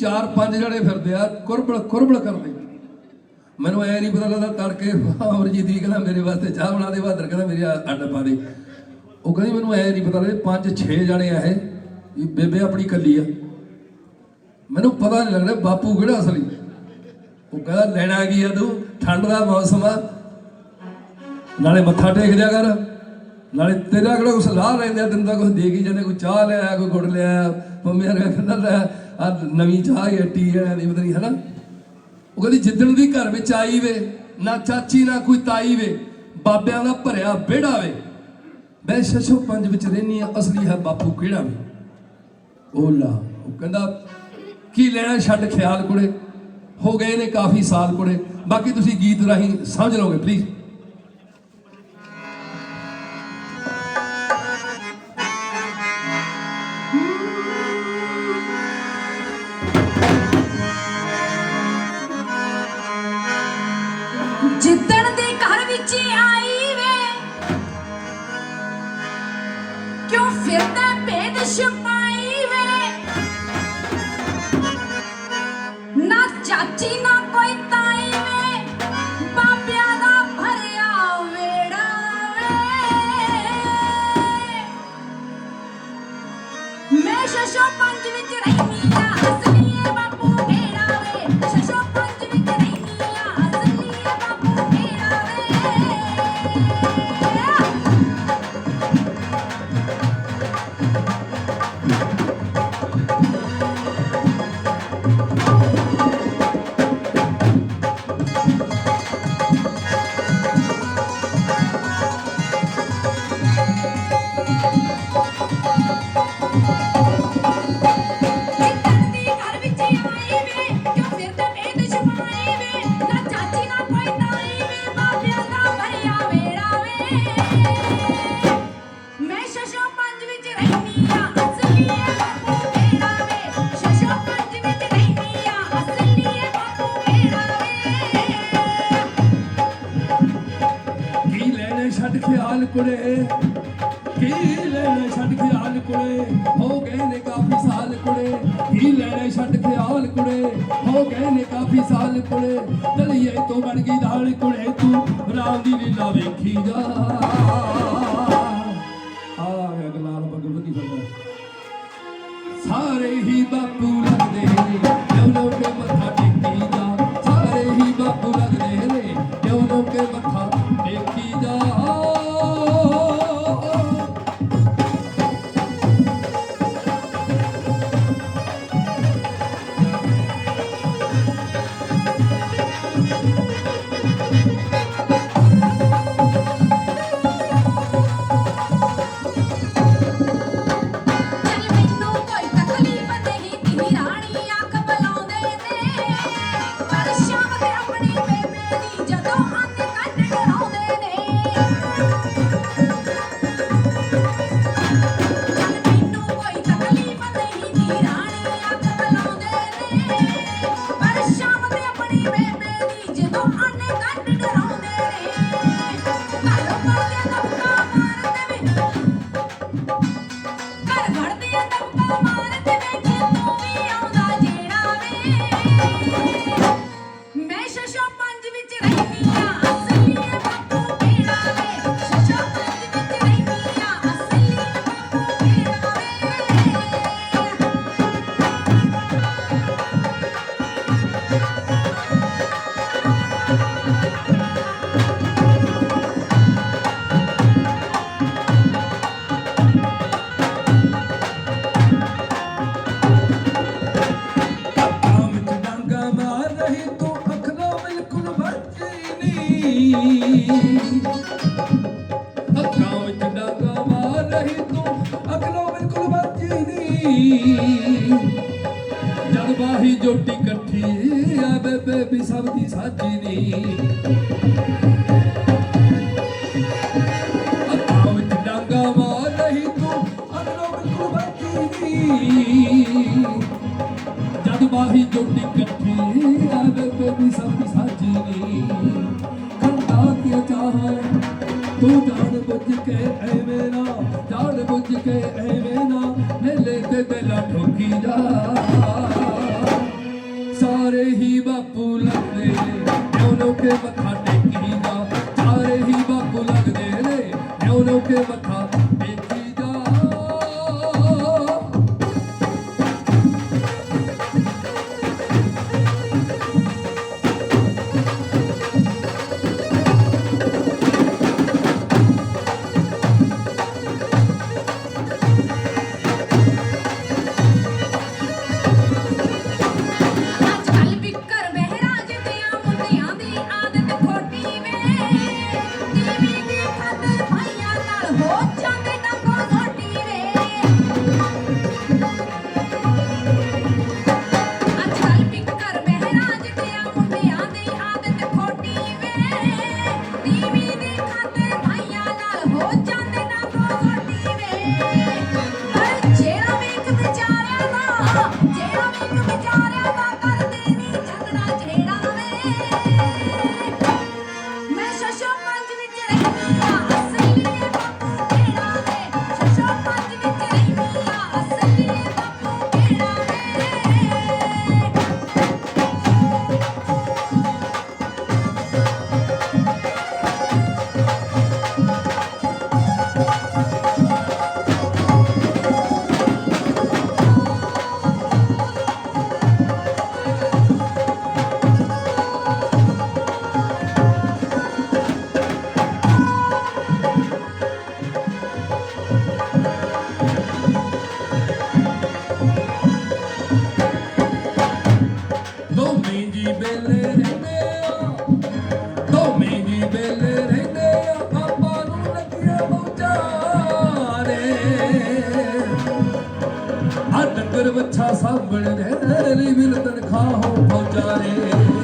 ਚਾਰ ਪੰਜ ਜਣੇ ਫਿਰਦੇ ਆ, ਕੁਰਬਲ ਕੁਰਬਲ ਕਰਦੇ ਮੈਨੂੰ ਐ ਨਹੀਂ ਪਤਾ ਲੱਗਦਾ ਤੜਕੇ ਅਮਰਜੀਤ ਵੀ ਕਹਿੰਦਾ ਮੇਰੇ ਵਾਸਤੇ ਚਾਹ ਬਣਾ ਦੇ, ਬਹਾਦਰ ਕਹਿੰਦਾ ਮੇਰੇ ਅੱਡ ਪਾ ਦੇ। ਉਹ ਕਹਿੰਦੀ ਮੈਨੂੰ ਐ ਨਹੀਂ ਪਤਾ ਲੱਗਦਾ ਪੰਜ ਛੇ ਜਣੇ ਆ ਇਹ ਬੇਬੇ ਆਪਣੀ ਕੱਲੀ ਆ। ਮੈਨੂੰ ਪਤਾ ਨਹੀਂ ਲੱਗਦਾ ਬਾਪੂ ਕਿਹੜਾ ਅਸਲੀ। ਉਹ ਕਹਿੰਦਾ, ਲੈਣਾ ਕੀ ਆ ਤੂੰ? ਠੰਡ ਦਾ ਮੌਸਮ ਆ। ਨਾਲੇ ਮੱਥਾ ਟੇਕ ਜਾ ਕਰ। ਨਾਲੇ ਤੇਰਾ ਕਿਹੜਾ ਕੁਛ ਲਾਹ ਲੈਂਦੇ ਆ ਤੈਨੂੰ ਦਾ ਕੁਛ ਦੇ ਕੇ ਜਾਂਦੇ, ਕੋਈ ਚਾਹ ਲਿਆ ਕੋਈ ਗੁੜ ਲਿਆ ਮੰਮੀ ਆ ਕਹਿੰਦਾ ਲੈ ਆ ਨਵੀਂ ਚਾਹ ਹੈ ਟੀ ਹੈ ਨਹੀਂ ਪਤਾ ਨਹੀਂ, ਹਨਾ? ਉਹ ਕਹਿੰਦੀ, ਜਿੱਦਣ ਦੀ ਘਰ ਵਿੱਚ ਆਈ ਵੇ, ਨਾ ਚਾਚੀ, ਨਾ ਕੋਈ ਤਾਈ ਵੇ, ਬਾਬਿਆਂ ਦਾ ਭਰਿਆ ਵਿਹੜਾ ਵੇ। ਮੈਂ ਸ਼ਸ਼ੋ ਪੰਜ ਵਿੱਚ ਰਹਿਨੀ ਆ ਅਸਲੀ ਹੈ ਬਾਪੂ ਕਿਹੜਾ ਵੇ? ਉਹ ਲਾ, ਉਹ ਕਹਿੰਦਾ, ਕੀ ਲੈਣਾ ਛੱਡ ਖਿਆਲ ਕੁੜੇ? ਹੋ ਗਏ ਨੇ ਕਾਫੀ ਸਾਲ ਕੁੜੇ। ਬਾਕੀ ਤੁਸੀਂ ਗੀਤ ਰਾਹੀਂ ਸਮਝ ਲਓਗੇ ਪਲੀਜ਼ ਫਿਰਦਾ ਭੇਦ ਛੁਪਾਈ ਵੇ। ਨਾ ਚਾਚੀ ਨਾ ਕੁੜੇ ਕੀ ਲੈਣੇ ਛੱਡ ਖਿਆਲ ਕੁੜੇ ਹੋ ਗਏ ਨੇ ਕਾਫੀ ਸਾਲ ਕੁੜੇ ਕੀ ਲੈਣੇ ਛੱਡ ਖਿਆਲ ਕੁੜੇ ਹੋ ਗਏ ਨੇ ਕਾਫੀ ਸਾਲ ਕੁੜੇ ਦਲੀਏ ਤੋਂ ਬਣ ਗਈ ਦਾਲ ਕੁੜੇ ਤੂੰ ਰਾਮ ਦੀ ਲੀਲਾ ਵੇਖੀ ਜਾ। ਜਦ ਬਾਹੀ ਜੋਟੀ ਇਕੱਠੀ ਆ ਬੇਬੇ ਵੀ ਸਭ ਦੀ ਸਾਜੀ ਨਹੀਂ ਅੱਖਾਂ ਵਿੱਚ ਡਾਂਗਾ ਮਾਰ ਰਹੀ ਤੂੰ ਅੱਖਾਂ ਬਿਲਕੁਲ ਬੱਜੀ ਨਹੀਂ ਜਦ ਬਾਹੀ ਜੋਟੀ ਇਕੱਠੀ ਆ ਬੇਬੇ ਵੀ ਸਭ ਦੀ ਸਾਜੀ ਨੀ। ਖੰਡਾ ਕੀ ਚਾਹਾਂ? ਤੂੰ ਜਾਣ ਬੁੱਝ ਕੇ ਐਵੇਂ ਸਾਰੇ ਹੀ ਬਾਪੂ ਲੱਗਦੇ ਨੇ ਜਿਉਂ ਲੋਕੇ ਮੱਥਾ ਟੇਕੀਦਾ ਸਾਰੇ ਹੀ ਬਾਪੂ ਲੱਗਦੇ ਨੇ ਜਿਉਂ ਲੋਕੇ ਮੱਥਾ ਮਗਰ ਵੱਛਾ ਸਾਹਿਬ ਦੇ ਨੀ ਮਿਲ ਤਨਖਾਹ ਹੋ ਫੌਜਾਰੇ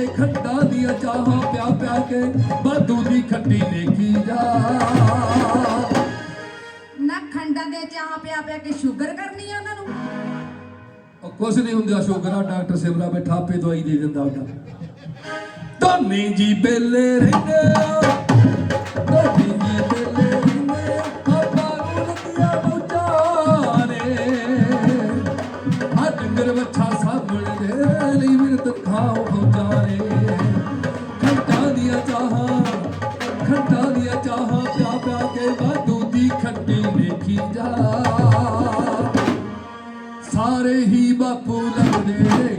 ਨੇ ਖੱਟਾ ਦੀਆਂ ਚਾਹਾਂ ਪਿਆ ਪਿਆ ਕੇ ਬਾਦੂ ਦੀ ਖੱਟੀ ਦੇਖੀ ਜਾ। ਨਾ ਖੰਡਾਂ ਦੇ ਚਾਹ ਪਿਆ ਪਿਆ ਕੇ ਸ਼ੂਗਰ ਕਰਨੀ ਆ ਉਹਨਾਂ ਨੂੰ? ਉਹ ਕੁਛ ਨਹੀਂ ਹੁੰਦਾ ਸ਼ੂਗਰ ਆ ਡਾਕਟਰ ਸਿਮਰਾ ਬੈਠਾ ਆਪੇ ਦਵਾਈ ਦੇ ਦਿੰਦਾ ਉਹਦਾ। ਧੋਨੀ ਜੀ ਬੇਲੇ ਰਹਿੰਦੇ ਆ। ਧੋਨੀ ਜੀ புறவுதே